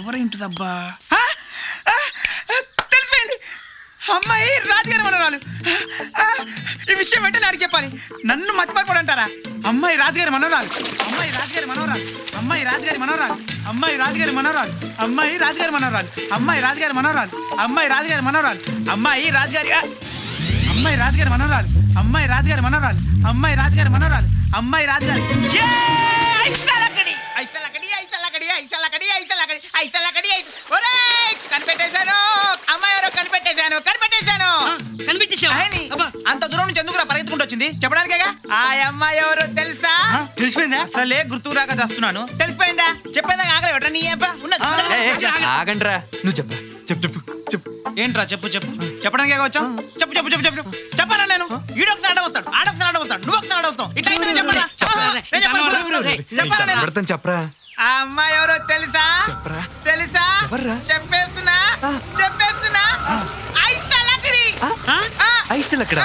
ఎవరై ఉంటుందబ్బా తెలిసిపోయింది అమ్మాయి రాజుగారి మనవరాలు ఈ విషయం వెంటనే అడిగి చెప్పాలి నన్ను మతిమరపడు అంటారా అమ్మాయి రాజుగారి మనవరాలు అమ్మాయి రాజుగారి మనవరాలు అమ్మాయి రాజుగారి మనవరాలు అమ్మాయి రాజుగారి మనవరాలు అమ్మాయి రాజుగారి మనవరాలు అమ్మాయి రాజుగారి మనవరాలు అమ్మాయి రాజుగారి మనవరాలు అమ్మాయి రాజుగారి అమ్మాయి రాజుగారి మనవరాలు అమ్మాయి రాజుగారి మనవరాలు అమ్మాయి రాజుగారి మనవరాలు అమ్మాయి రాజుగారి పరిగెత్తుకుంటూ వచ్చింది. చెప్పడానికేగా ఆ అమ్మాయి ఎవరో తెలుసా? తెలిసిపోయిందా? అసలే గుర్తుకు రాక చేస్తున్నాను. తెలిసిపోయిందా? చెప్పేదా ఆగలే ఒకట నీ అబ్బా? ఉన్నది. ఆగండ్రా. నువ్వు చెప్పరా చెప్పు చెప్పు చెప్పు. ఏంట్రా చెప్పు చెప్పు. చెప్పడానికి వచ్చాం చెప్పు చెప్పు చెప్పు చెప్పు. చెప్పాలా నేను? ఈడొకసారి ఆడ వస్తాడు ఆడొకసారి ఆడ వస్తాడు నువ్వు ఒకసారి ఆడ వస్తావు. ఇట్లా? చెప్పరా? చెప్పరా ఆ అమ్మాయి ఎవరో తెలుసా? చెప్పరా? తెలుసా? చెప్పేస్తున్నా? చెప్పేస్తున్నా? ఐసులు అక్కడ.